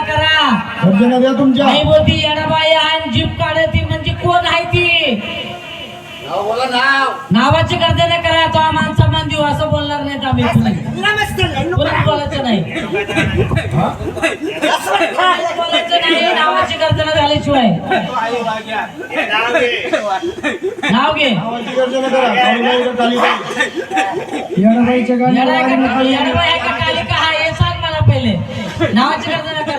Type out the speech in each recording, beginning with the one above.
करा. द्या तुमच्या. नाही बोलती येणाबाई आणि जीप काढती म्हणजे कोण आहे ती? बोला नाव. नावाची गर्जना करा तो हा माणसा मान देऊ असं बोलणार नाहीत आम्ही बोलायचं नाही. बोलायचं नाही नावाची गर्जना झाल्याशिवाय. नाव घे. करा. काळूबाई का कालीबाई? येणाबाई का- खाली येणाबाई आहे का कालिका? हा हे सांग मला पहिले. नावाची गर्जना कर.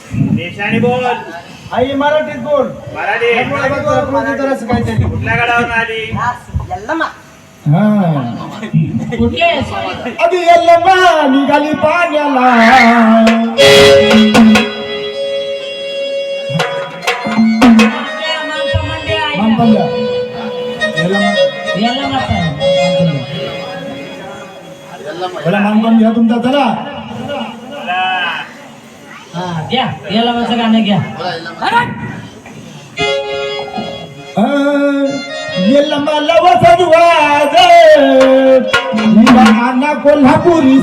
देशाने बोल. आई मराठीत बोल. मराठी. जरासं काहीतरी कुठल्या गडावरून आली? हा. कुठले? आहेस? अगं यल्लम्मा निघाली पाण्याला. मानपण घ्या तुमचा चला. हा घ्या याला माझं गाणं घ्या. यल्लम्मा लवसद वाज निघाना कोल्हापुरी